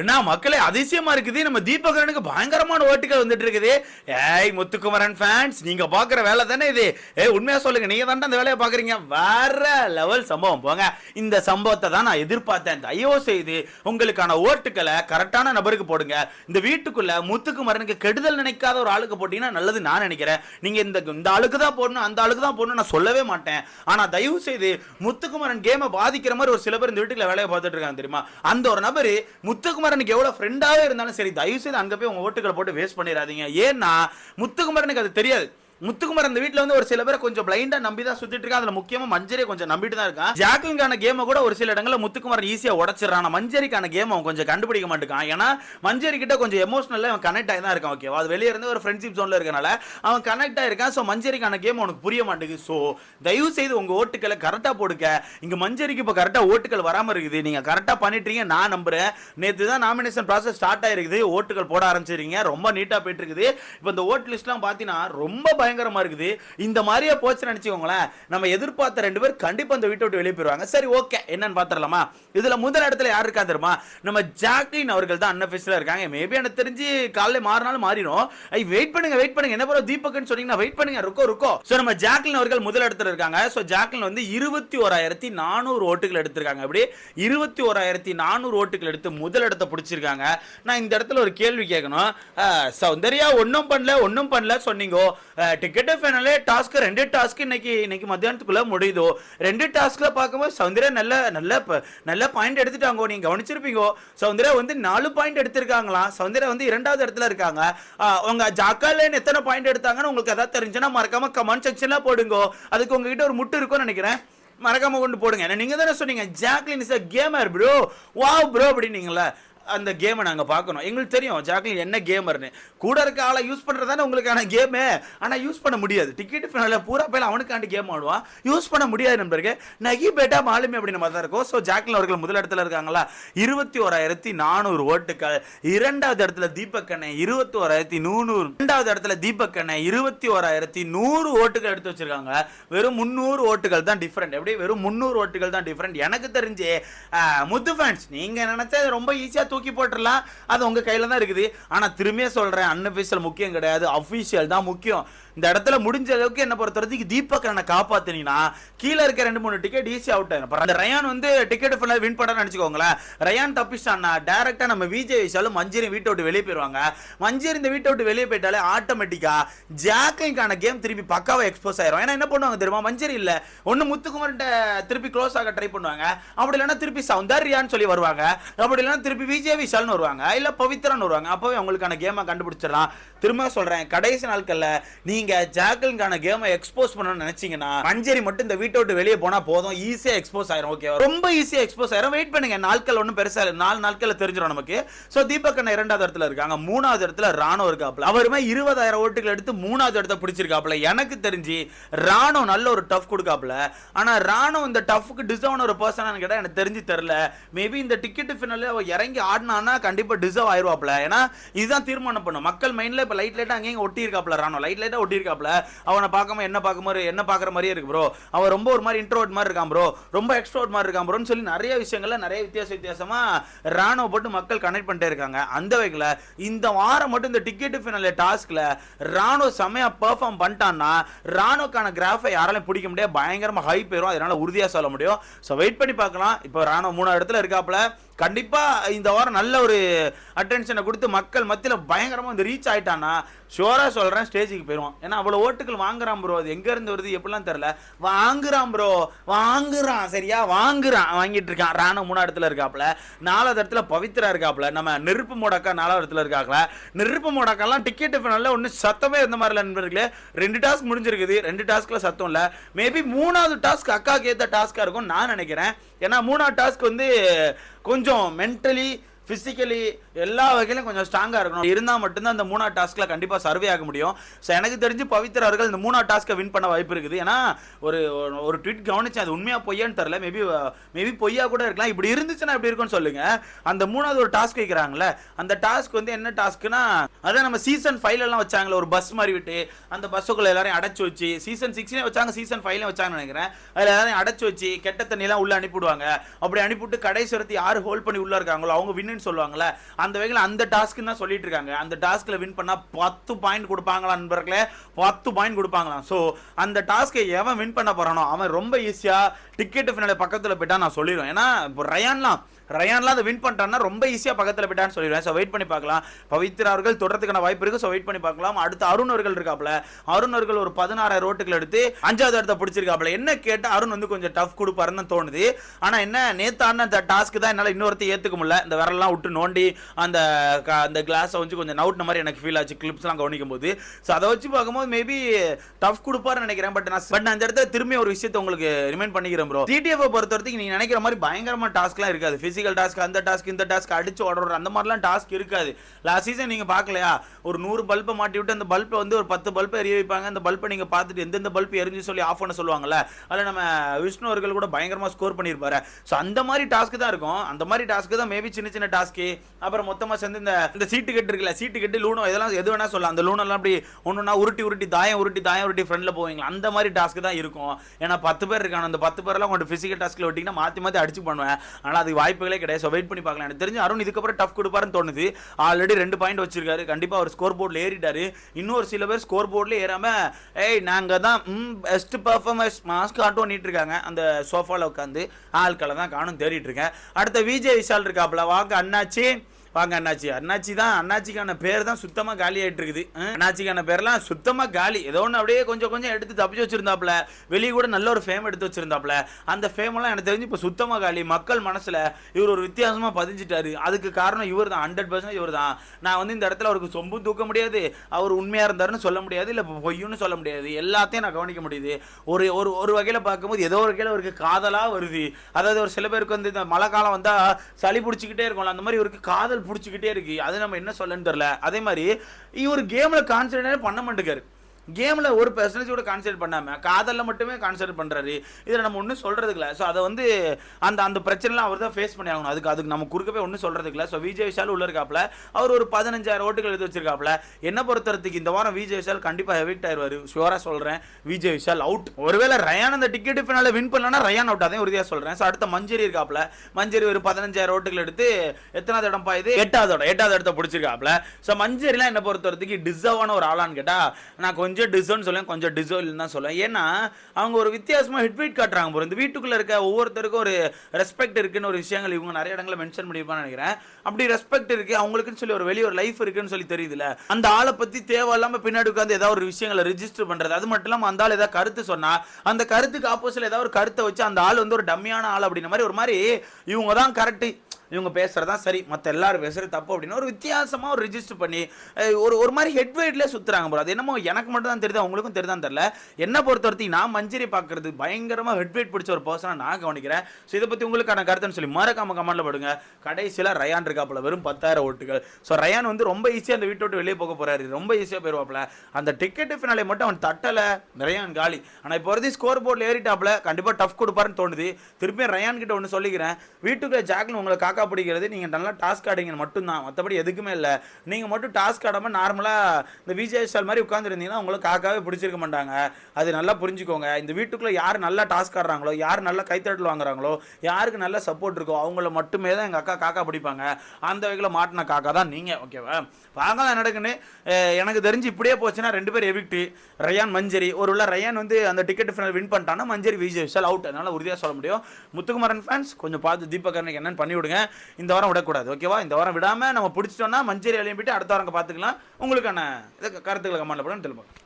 என்ன மக்களே அதிசயமா இருக்குது. நம்ம தீபகரனுக்கு பயங்கரமான ஓட்டுகள் வந்துட்டு இருக்குது. ஏய் முத்துக்குமரன் ஃபேன்ஸ் நீங்க பாக்குற வேலை தானே இது. ஏய் உண்மையா சொல்லுங்க. நீங்க தானே அந்த வேலையை பாக்குறீங்க. வேற லெவல் சம்பவம். போங்க. இந்த சம்பவத்தை தான் நான் எதிர்பார்த்தேன். தயவு செய்து உங்களுக்கான ஓட்டுகளை கரெக்டான நபருக்கு போடுங்க. இந்த வீட்டுக்குள்ள முத்துக்குமரனுக்கு கெடுதல் நினைக்காத ஒரு ஆளுக்கு போட்டீங்கன்னா நல்லது நான் நினைக்கிறேன். நீங்க இந்த இந்த ஆளுக்கு தான் போடணும் அந்த ஆளுக்கு தான் போடணும் நான் சொல்லவே மாட்டேன். ஆனா தயவு செய்து முத்துக்குமரன் கேமை பாதிக்கிற மாதிரி ஒரு சில பேர் இந்த வீட்டுக்குள்ள வேலையை பார்த்துட்டு இருக்காங்க தெரியுமா? அந்த ஒரு நபர் முத்துக்குமரனுக்கு எவ்வளவு ஃப்ரெண்டாவே இருந்தாலும் சரி தயவு செய்து அங்க போய் உங்க ஓட்டுகளை போட்டு வேஸ்ட் பண்ணிடாதீங்க. ஏன்னா முத்துக்குமரனுக்கு அது தெரியாது. முத்துக்குமார் அந்த வீட்டில் வந்து ஒரு சில பேரை கொஞ்சம் பிளைண்டா நம்பி தான் சுத்திட்டு இருக்கான். அதுல முக்கியமா மஞ்சரி கொஞ்சம் நம்பிட்டு தான் இருக்கான். ஜாக்குங்கான கேமை கூட ஒரு சில இடங்களில் முத்துக்குமார் ஈஸியா உடச்சிடறான். மஞ்சரிக்கான கேம் அவன் கொஞ்சம் கண்டுபிடிக்க மாட்டேங்கான் ஏன்னா மஞ்சரி கிட்ட கொஞ்சம் எமோஷனலா அவன் கனெக்ட் ஆகி தான் இருக்கான் ஓகேவா அது வெளியே இருந்து ஒரு ஃப்ரெண்ட்ஷிப் ஜோன்ல இருக்கனால அவன் கனெக்ட் ஆயிருக்கான். ஸோ மஞ்சரிக்கான கேம் அவனுக்கு புரிய மாட்டேங்குது. ஸோ தயவு செய்து உங்க ஓட்டுக்களை கரெக்டா போடுங்க. இங்க மஞ்சரிக்கு இப்போ கரெக்டா ஓட்டுகள் வராம இருக்குது. நீங்க கரெக்டா பண்ணிட்டீங்க நான் நம்புறேன். நேத்து தான் நாமினேஷன் ப்ராசஸ் ஸ்டார்ட் ஆயிருக்குது. ஓட்டுகள் போட ஆரம்பிச்சிருக்கீங்க. ரொம்ப நீட்டா போயிட்டு இருக்குது. இப்போ இந்த ஓட்டு லிஸ்ட்லாம் பார்த்தீங்கன்னா ரொம்ப பயங்கரமா இருக்குது. இந்த மாதிரியே போச்சுன்னு நினைச்சுக்கோங்களேன். நம்ம எதிர்பார்த்த ரெண்டு பேர் கண்டிப்பா அந்த வீட்டை விட்டு வெளியே போயிருவாங்க சரி ஓகே. என்னன்னு பாத்திரலாமா இதுல முதல் இடத்துல யார் இருக்கா தெரியுமா? நம்ம ஜாக்லின் அவர்கள் தான் அன்அஃபிஷியலா இருக்காங்க. மேபி எனக்கு தெரிஞ்சு காலையில மாறினாலும் மாறிடும். ஐ வெயிட் பண்ணுங்க வெயிட் பண்ணுங்க. என்ன ப்ரோ தீபக்னு சொன்னீங்கன்னா வெயிட் பண்ணுங்க. ருக்கோ ருக்கோ. சோ நம்ம ஜாக்லின் அவர்கள் முதல் இடத்துல இருக்காங்க. சோ ஜாக்லின் வந்து இருபத்தி ஓராயிரத்தி நானூறு ஓட்டுகள் எடுத்திருக்காங்க. அப்படி இருபத்தி ஓராயிரத்தி நானூறு ஓட்டுகள் எடுத்து முதல் இடத்தை பிடிச்சிருக்காங்க. நான் இந்த இடத்துல ஒரு கேள்வி கேட்கணும். சௌந்தர்யா ஒன்றும் பண்ணல ஒன்றும் பண்ணல சொன்னீங்க. டிக்கெட் ஃபைனலே டாஸ்க் ரெண்டு டாஸ்க் இன்னைக்கு இன்னைக்கு மத்தியானத்துக்குள்ள முடியுதோ? ரெண்டு டாஸ்க்ல பார்க்கும்போது சௌந்தர்யா நல்ல நல்ல ப- நல்ல பாயிண்ட் எடுத்துட்டாங்க. நீங்க கவனிச்சிருப்பீங்க. சௌந்தர்யா வந்து நாலு பாயிண்ட் எடுத்திருக்காங்களாம் சௌந்தர்யா வந்து இரண்டாவது இடத்துல இருக்காங்க. உங்க ஜாக்காலேன்னு எத்தனை பாயிண்ட் எடுத்தாங்கன்னு உங்களுக்கு எதாவது தெரிஞ்சுன்னா மறக்காம கமெண்ட் செக்ஷன்ல போடுங்க. அதுக்கு உங்ககிட்ட ஒரு முட்டு இருக்கும்னு நினைக்கிறேன். மறக்காம கொண்டு போடுங்க. ஏன்னா நீங்க தானே சொன்னீங்க Jacqueline is a gamer bro wow bro அப்படின்னீங்களா அந்த கேமை நாங்கள் பார்க்கணும். எங்களுக்கு தெரியும் ஜாக்லின் என்ன கேமர்னு கூட இருக்க ஆளை யூஸ் பண்ணுறது தானே உங்களுக்கான கேமு ஆனால் யூஸ் பண்ண முடியாது. டிக்கெட் ஃபினால பூரா போயில அவனுக்காண்டி கேம் ஆடுவான். யூஸ் பண்ண முடியாது நண்பருக்கு நகி பேட்டா மாலுமே அப்படின்னு மாதிரி தான் இருக்கும். ஸோ ஜாக்லின் அவர்கள் முதலிடத்தில் இடத்துல இருக்காங்களா? இருபத்தி ஓராயிரத்தி நானூறு ஓட்டுகள் இரண்டாவது இடத்துல தீபக் அண்ணன் இருபத்தி ஓராயிரத்தி நூறு இரண்டாவது இடத்துல தீபக் அண்ணன் இருபத்தி ஓராயிரத்தி நூறு ஓட்டுகள் எடுத்து வச்சிருக்காங்க. வெறும் முந்நூறு ஓட்டுகள் தான் டிஃப்ரெண்ட் எப்படி வெறும் முந்நூறு ஓட்டுகள் தான் டிஃப்ரெண்ட் எனக்கு தெரிஞ்சு முத்து ஃபேன்ஸ் நீங்கள் நினச்சா ரொம்ப ஈஸியாக தூக்கி போட்டுடலாம் அது உங்க கையில தான் இருக்குது. ஆனால் திரும்பியே சொல்றேன் அன்அஃபிஷியல் முக்கியம் கிடையாது. அஃபிஷியல் தான் முக்கியம். இந்த இடத்துல முடிஞ்ச அளவுக்கு என்ன பொறுத்த வரைக்கும் தீபக் காப்பாத்தினீங்கன்னா கீழே இருக்க ரெண்டு மூணு டிக்கெட் ஈஸி அவுட் ஆயிரும் அந்த ரயான் வந்து டிக்கெட் ஃபுல்லாக வின் பண்ண நினச்சிக்கோங்களேன். ரயான் தப்பிச்சான்னா டேரக்டா நம்ம விஜய் விஷாலும் மஞ்சரி வீட்டை விட்டு வெளியே போயிருவாங்க. மஞ்சரி இந்த வீட்டை விட்டு வெளியே போயிட்டாலே ஆட்டோமேட்டிக்கா ஜாக்லின்கான கேம் திருப்பி பக்காவை எக்ஸ்போஸ் ஆயிரும். ஏன்னா என்ன பண்ணுவாங்க தெரியுமா? மஞ்சரி இல்லை. ஒன்று முத்துக்குமார்கிட்ட திருப்பி க்ளோஸ் ஆக ட்ரை பண்ணுவாங்க. அப்படி இல்லைன்னா திருப்பி சௌந்தர்யான்னு சொல்லி வருவாங்க. அப்படி இல்லைன்னா திருப்பி விஜய் விஷால்னு வருவாங்க. இல்லை பவித்ரான்னு வருவாங்க. அப்போவே அவங்களுக்கான கேமை கண்டுபிடிச்சிடலாம். திரும்ப சொல்கிறேன் கடைசி நாட்களில் நீங்கள் நீங்க ஜாக்கலுக்கான கேமை எக்ஸ்போஸ் பண்ணணும்னு நினைச்சீங்கன்னா மஞ்சரி மட்டும் இந்த வீட்டை விட்டு வெளியே போனா போதும். ஈஸியா எக்ஸ்போஸ் ஆயிரும் ஓகே ரொம்ப ஈஸியா எக்ஸ்போஸ் ஆயிரும். வெயிட் பண்ணுங்க நாட்கள் ஒன்றும் பெருசா இல்லை. நாலு நாட்கள் தெரிஞ்சிடும் நமக்கு. சோ தீபக் அண்ணா இரண்டாவது இடத்துல இருக்காங்க. மூணாவது இடத்துல ராணோ இருக்காப்ல அவருமே இருபதாயிரம் ஓட்டுகள் எடுத்து மூணாவது இடத்த பிடிச்சிருக்காப்ல எனக்கு தெரிஞ்சு ராணோ நல்ல ஒரு டஃப் கொடுக்காப்ல ஆனா ராணோ இந்த டஃப்க்கு டிசர்வ் ஒரு பர்சனான்னு கேட்டா எனக்கு தெரிஞ்சு தெரியல. மேபி இந்த டிக்கெட் ஃபினால அவ இறங்கி ஆடினான்னா கண்டிப்பா டிசர்வ் ஆயிருவாப்ல ஏன்னா இதுதான் தீர்மானம் பண்ணும். மக்கள் மைண்ட்ல இப்ப லைட் லைட்டா அங்கேயும் ஒட்டி இருக்காப்ல ராணோ. லைட் லைட்டா ஒட்டி இருக்காப்ல அவனை பார்க்காம என்ன பார்க்க மாதிரி என்ன பார்க்குற மாதிரியே இருக்கு ப்ரோ அவன் ரொம்ப ஒரு மாதிரி இன்ட்ரோட் மாதிரி இருக்கான் ப்ரோ ரொம்ப எக்ஸ்ட்ரோட் மாதிரி இருக்கான் ப்ரோன்னு சொல்லி நிறைய விஷயங்கள்ல நிறைய வித்தியாச வித்தியாசமாக ராணுவ போட்டு மக்கள் கனெக்ட் பண்ணிட்டே இருக்காங்க. அந்த வகையில் இந்த வாரம் மட்டும் இந்த டிக்கெட் ஃபினாலே டாஸ்கில் ராணுவ செமையா பெர்ஃபார்ம் பண்ணிட்டான்னா ராணுவக்கான கிராஃபை யாராலையும் பிடிக்க முடியாது. பயங்கரமாக ஹை போயிடும் அதனால உறுதியாக சொல்ல முடியும். ஸோ வெயிட் பண்ணி பார்க்கலாம். இப்போ ராணுவ மூணாவது இடத்துல இருக்காப்புல கண்டிப்பாக இந்த வாரம் நல்ல ஒரு அட்டென்ஷனை கொடுத்து மக்கள் மத்தியில் பயங்கரமாக வந்து ரீச் ஆகிட்டான்னா ஷோரா சொல்கிறேன் ஸ்டேஜுக்கு போயிடுவான் ஏன்னா அவ்வளோ ஓட்டுகள் வாங்குறான் ப்ரோ அது எங்கேருந்து வருது எப்படிலாம் தெரியல. வாங்குறான் ப்ரோ வாங்குறான் சரியா? வாங்குறான். வாங்கிட்டு இருக்கான். ராணா மூணாவது இடத்துல இருக்காப்புல. நாலாவது இடத்துல பவித்ரா இருக்காப்ல நம்ம நெருப்பு மோடக்கா நாலாவது இடத்துல இருக்காங்களா நெருப்பு மோடக்காலாம் டிக்கெட் ஃபைனல்ல ஒன்றும் சத்தமே இருந்த மாதிரி இல்லை நண்பர்களே. ரெண்டு டாஸ்க் முடிஞ்சிருக்குது. ரெண்டு டாஸ்க்கில் சத்தம் இல்லை. மேபி மூணாவது டாஸ்க் அக்காக்கு ஏற்ற டாஸ்க்காக இருக்கும் நான் நினைக்கிறேன். ஏன்னா மூணாவது டாஸ்க் வந்து கொஞ்சம் மென்டலி ஃபிசிக்கலி எல்லா வகையிலும் கொஞ்சம் ஸ்ட்ராங்காக இருக்கணும். இருந்தால் மட்டும்தான் அந்த மூணாவது டாஸ்க்கில் கண்டிப்பாக சர்வே ஆக முடியும். ஸோ எனக்கு தெரிஞ்சு பவித்ரா அவர்கள் இந்த மூணாவது டாஸ்க்கை வின் பண்ண வாய்ப்பு இருக்குது. ஏன்னா ஒரு ஒரு- ட்விட் ட்வீட் கவனிச்சேன் அது உண்மையாக பொய்யான்னு தெரில மேபி மேபி பொய்யா கூட இருக்கலாம். இப்படி இருந்துச்சுன்னா இப்படி இருக்கும்னு சொல்லுங்க. அந்த மூணாவது ஒரு டாஸ்க் வைக்கிறாங்களே அந்த டாஸ்க் வந்து என்ன டாஸ்க்னா அதான் நம்ம சீசன் ஃபைவ்ல எல்லாம் வச்சாங்களே ஒரு பஸ் மாதிரி விட்டு அந்த பஸ்ஸுக்குள்ள எல்லாரையும் அடைச்சு வச்சு சீசன் சிக்ஸ்லேயும் வச்சாங்க சீசன் ஃபைவ்லையும் வச்சாங்கன்னு நினைக்கிறேன். அதில் எல்லாரையும் அடைச்சு வச்சு கெட்ட தண்ணியெல்லாம் உள்ள அனுப்பிவிடுவாங்க. அப்படி அனுப்பிவிட்டு கடைசி யார் ஹோல்ட் பண்ணி உள்ள இருக்காங்களோ அவங்க வின்னு கிவ்அவேன்னு சொல்லுவாங்கல்ல அந்த வகையில் அந்த டாஸ்க்குன்னு தான் சொல்லிட்டு இருக்காங்க. அந்த டாஸ்க்ல வின் பண்ணா பத்து பாயிண்ட் கொடுப்பாங்களா நண்பர்களே? பத்து பாயிண்ட் கொடுப்பாங்களாம். ஸோ அந்த டாஸ்க்கை எவன் வின் பண்ண போறானோ அவன் ரொம்ப ஈஸியா டிக்கெட் ஃபினாலே பக்கத்துல போயிட்டா நான் சொல்லிடுவேன். ஏன்னா இப்போ ரயான்லாம் ரயான்லாம் அதை வின் பண்ணிட்டான்னா ரொம்ப ஈஸியாக பக்கத்தில் போயிட்டான்னு சொல்லிடுவேன். ஸோ வெயிட் பண்ணி பார்க்கலாம். பவித்ரா அவர்கள் தொடர்றதுக்கான வாய்ப்பு இருக்கு. ஸோ வெயிட் பண்ணி பார்க்கலாம். அடுத்து அருண் அவர்கள் இருக்காப்ல அருண் அவர்கள் ஒரு பதினாறாயிரம் ரோட்டுகள் எடுத்து அஞ்சாவது இடத்த பிடிச்சிருக்காப்ல என்ன கேட்டால் அருண் வந்து கொஞ்சம் டஃப் கொடுப்பாருன்னு தோணுது. ஆனால் என்ன நேத்தான அந்த டாஸ்க்கு தான் என்னால் இன்னொருத்தையும் ஏற்றுக்க முடியல. இந்த விரலாம் விட்டு நோண்டி அந்த அந்த கிளாஸை வந்து கொஞ்சம் நவுட்ன மாதிரி எனக்கு ஃபீல் ஆச்சு. கிளிப்ஸ்லாம் கவனிக்கும் போது ஸோ அதை வச்சு பார்க்கும்போது மேபி டஃப் கொடுப்பாரு நினைக்கிறேன். பட் நான் பட் அந்த இடத்துல திரும்பி ஒரு விஷயத்தை உங்களுக்கு ரிமைண்ட் பண்ணிக்கிறேன் ப்ரோ டிடிஎஃப் பொறுத்த வரைக்கும் நீங்கள் நினைக்கிற மாதிரி பயங்கரமாக டாஸ்க்லாம் இருக்காது. ஃபிசிக்கல் டாஸ்க் அந்த டாஸ்க் இந்த டாஸ்க் அடிச்சு ஓடுற அந்த மாதிரிலாம் டாஸ்க் இருக்காது. லாஸ்ட் சீசன் நீங்கள் பார்க்கலையா? ஒரு நூறு பல்பை மாட்டி விட்டு அந்த பல்பை வந்து ஒரு பத்து பல்பை எரிய வைப்பாங்க. அந்த பல்பை நீங்கள் பார்த்துட்டு எந்தெந்த பல்ப் எரிஞ்சு சொல்லி ஆஃப் பண்ண சொல்லுவாங்கல்ல? அதில் நம்ம விஷ்ணு அவர்கள் கூட பயங்கரமாக ஸ்கோர் பண்ணியிருப்பாரு. ஸோ அந்த மாதிரி டாஸ்க் தான் இருக்கும். அந்த மாதிரி டாஸ்க் தான் மேபி சின்ன சின்ன டாஸ்க்கு அப்புறம் மொத்தமாக சேர்ந்து இந்த இந்த சீட்டு கட்டு இருக்குல்ல சீட்டு கட்டு லூனோ இதெல்லாம் எது வேணால் சொல்லலாம். அந்த லூனெல்லாம் அப்படி ஒன்றுனா உருட்டி உருட்டி தாயம் உருட்டி தாயம் உருட்டி ஃப்ரெண்டில் போவீங்களா? அந்த மாதிரி டாஸ்க்கு தான் இருக்கும். ஏன்னா பத்து பேர் இருக்காங்க. அந்த பத்து பேர்லாம் கொண்டு ஃபிசிக்கல் டாஸ்க்கில் விட்டிங்கன்னா மாற்றி மாற்றி அடிச்சு பண்ணுவேன். ஆனால் அதுக்கு வாய்ப்புகளே கிடையாது. ஸோ வெயிட் பண்ணி பார்க்கலாம். எனக்கு தெரிஞ்சு அருண் இதுக்கப்புறம் டஃப் கொடுப்பாருன்னு தோணுது. ஆல்ரெடி ரெண்டு பாயிண்ட் வச்சிருக்காரு. கண்டிப்பாக அவர் ஸ்கோர் போர்டில் ஏறிட்டாரு. இன்னொரு சில பேர் ஸ்கோர் போர்டில் ஏறாம ஏய் நாங்கள் தான் பெஸ்ட் பர்ஃபார்மன்ஸ் மாஸ்க் ஆட்டோ பண்ணிட்டு இருக்காங்க. அந்த சோஃபாவில் உட்காந்து ஆட்களை தான் காணும் தேடிட்டு இருக்கேன். அடுத்த விஜய் விஷால் இருக்காப்புல. வாங்க அண்ணாச்சி வாங்க அண்ணாச்சி. அண்ணாச்சி தான் அண்ணாச்சிக்கான பேர் தான் சுத்தமாக காலி ஆகிட்டு இருக்குது. அண்ணாச்சிக்கான பேர்லாம் சுத்தமாக காலி. ஏதோ ஒன்று அப்படியே கொஞ்சம் கொஞ்சம் எடுத்து தப்பிச்சு வச்சுருந்தாப்புல. வெளியே கூட நல்ல ஒரு ஃபேம் எடுத்து வச்சுருந்தாப்புல. அந்த ஃபேமெல்லாம் எனக்கு தெரிஞ்சு இப்போ சுத்தமாக காலி. மக்கள் மனசில் இவர் ஒரு வித்தியாசமாக பதிஞ்சிட்டாரு. அதுக்கு காரணம் இவர் தான். ஹண்ட்ரட் பர்சன்ட் இவர் தான். நான் வந்து இந்த இடத்துல அவருக்கு சொம்பும் தூக்க முடியாது. அவர் உண்மையாக இருந்தாருன்னு சொல்ல முடியாது. இல்லை பொய்யுன்னு சொல்ல முடியாது. எல்லாத்தையும் நான் கவனிக்க முடியுது. ஒரு ஒரு ஒரு வகையில் பார்க்கும்போது ஏதோ ஒரு வகையில் அவருக்கு காதலாக வருது. அதாவது ஒரு சில பேருக்கு வந்து இந்த மழை காலம் வந்தால் சளி பிடிச்சிக்கிட்டே இருக்கும்ல. அந்த மாதிரி இவருக்கு காதல் பிடிச்சிக்கிட்டே இருக்கு. அது நம்ம என்ன சொல்லன்னு தெரில அதே மாதிரி இவர் கேமில் கான்சன்ட்ரேட் பண்ண மாட்டேங்காரு. கேமில் ஒரு பெர்சன்டேஜ் கூட கான்சென்ட்ரேட் பண்ணாமல் காதலில் மட்டுமே கான்சென்ட்ரேட் பண்ணுறாரு இதில் நம்ம ஒன்றும் சொல்கிறதுக்கு இல்லை. ஸோ அதை வந்து அந்த அந்த பிரச்சனைலாம் அவர் தான் ஃபேஸ் பண்ணி ஆகணும். அதுக்கு அதுக்கு நம்ம குறுக்கவே ஒன்றும் சொல்கிறதுக்கு இல்லை. ஸோ விஜய் விஷால் உள்ள இருக்காப்புல அவர் ஒரு பதினஞ்சாயிரம் ஓட்டுகள் எடுத்து வச்சிருக்காப்புல என்ன பொறுத்தவரத்துக்கு இந்த வாரம் விஜய் விஷால் கண்டிப்பாக ஹெவிட் ஆயிடுவார் ஷுவராக சொல்கிறேன் விஜய் விஷால் அவுட் ஒருவேளை ரயான் அந்த டிக்கெட் ஃபினால வின் பண்ணலன்னா ரயான் அவுட் அதே உறுதியாக சொல்கிறேன் ஸோ அடுத்த மஞ்சரி இருக்காப்புல மஞ்சரி ஒரு பதினஞ்சாயிரம் ஓட்டுகள் எடுத்து எத்தனாவது இடம் பாயுது? எட்டாவது இடம். எட்டாவது இடத்த பிடிச்சிருக்காப்புல ஸோ மஞ்சரிலாம் என்ன பொறுத்த டிசர்வான ஒரு ஆளான்னு கேட்டால் நான் கொஞ்சம் டிசர்வ்னு சொல்லுவேன் கொஞ்சம் டிசர்வ் இல்லைன்னு தான் சொல்லுவேன். ஏன்னா அவங்க ஒரு வித்தியாசமாக ஹிட் காட்டுறாங்க போகிற இந்த வீட்டுக்குள்ளே இருக்க ஒவ்வொருத்தருக்கும் ஒரு ரெஸ்பெக்ட் இருக்குன்னு ஒரு விஷயங்கள் இவங்க நிறைய இடங்களில் மென்ஷன் பண்ணியிருப்பான்னு நினைக்கிறேன். அப்படி ரெஸ்பெக்ட் இருக்குது அவங்களுக்குன்னு சொல்லி ஒரு வெளியே ஒரு லைஃப் இருக்குன்னு சொல்லி தெரியுதுல அந்த ஆளை பற்றி தேவையில்லாமல் பின்னாடி உட்காந்து ஏதாவது ஒரு விஷயங்களை ரிஜிஸ்டர் பண்ணுறது அது மட்டும் இல்லாமல் அந்த ஆள் ஏதாவது கருத்து சொன்னால் அந்த கருத்துக்கு ஆப்போசிட்டில் ஏதாவது ஒரு கருத்தை வச்சு அந்த ஆள் வந்து ஒரு டம்மியான ஆள் அப்படின்ற மாதிரி ஒரு மாதிரி இவங்க தான் கரெக்ட் இவங்க பேசுறதா சரி. மற்ற எல்லாரும் பேசுகிறது தப்பு அப்படின்னு ஒரு வித்தியாசமாக ஒரு ரிஜிஸ்டர் பண்ணி ஒரு ஒரு மாதிரி ஹெட் சுற்றுறாங்க போல ப்ரோ அது என்னமோ எனக்கு மட்டும் தான் தெரியுது அவங்களுக்கும் தெரியுதான் தெரில என்ன பொறுத்த வரைக்கும் நான் மஞ்சரி பார்க்குறது பயங்கரமாக ஹெட் வெயிட் பிடிச்ச ஒரு பர்சனாக நான் கவனிக்கிறேன். ஸோ இதை பற்றி உங்களுக்கான கருத்துன்னு சொல்லி மறக்காம கமெண்ட்ல போடுங்க. கடைசியில் ரயான் இருக்காப்புல வெறும் பத்தாயிரம் ஓட்டுகள். ஸோ ரயான் வந்து ரொம்ப ஈஸியாக அந்த வீட்டை விட்டு வெளியே போக போகிறாரு ரொம்ப ஈஸியாக போயிருவாப்ல அந்த டிக்கெட் ஃபினாலே மட்டும் அவன் தட்டலை. ரயான் காலி. ஆனால் இப்போ வரைக்கும் ஸ்கோர் போர்டில் ஏறிட்டாப்பில் கண்டிப்பாக டஃப் கொடுப்பாருன்னு தோணுது. திருப்பியும் ரயான் கிட்ட ஒன்று சொல்லிக்கிறேன். வீட்டுக்குள்ளே ஜாக்ல உங்களை காக்கா பிடிக்கிறது நீங்கள் நல்லா டாஸ்க் ஆடுங்க மட்டும்தான். மற்றபடி எதுக்குமே இல்லை. நீங்கள் மட்டும் டாஸ்க் ஆடாமல் நார்மலாக இந்த விஜய் ஸ்டால் மாதிரி உட்காந்துருந்தீங்கன்னா உங்களை காக்காவே பிடிச்சிருக்க மாட்டாங்க. அது நல்லா புரிஞ்சுக்கோங்க. இந்த வீட்டுக்குள்ளே யார் நல்லா டாஸ்க் ஆடுறாங்களோ யார் நல்லா கைத்தட்டல் வாங்குறாங்களோ யாருக்கு நல்ல சப்போர்ட் இருக்கோ அவங்கள மட்டுமே தான் எங்கள் அக்கா காக்கா பிடிப்பாங்க. அந்த வகையில் மாட்டின காக்கா தான் நீங்கள் ஓகேவா வாங்க நடக்குன்னு எனக்கு தெரிஞ்சு இப்படியே போச்சுன்னா ரெண்டு பேர் எவிக்டி ரயான் மஞ்சரி. ஒரு உள்ள ரயான் வந்து அந்த டிக்கெட் ஃபைனல் வின் பண்ணிட்டான்னா மஞ்சரி விஜய் விஷால் அவுட் அதனால் உறுதியாக சொல்ல முடியும். முத்துக்குமரன் ஃபேன்ஸ் கொஞ்சம் பார்த்து தீபகரனுக்கு என்னன்னு பண்ணிவிடுங்க. இந்த வாரம் விடக்கூடாது ஓகேவா இந்த வாரம் விடாம நம்ம பிடிச்சிட்டோம்னா மஞ்சரி எழுப்பிட்டு அடுத்த வாரம் பார்த்துக்கலாம் உங்களுக்கான கருத்துக்களை கமெண்ட்ல போட தெளிவாங்க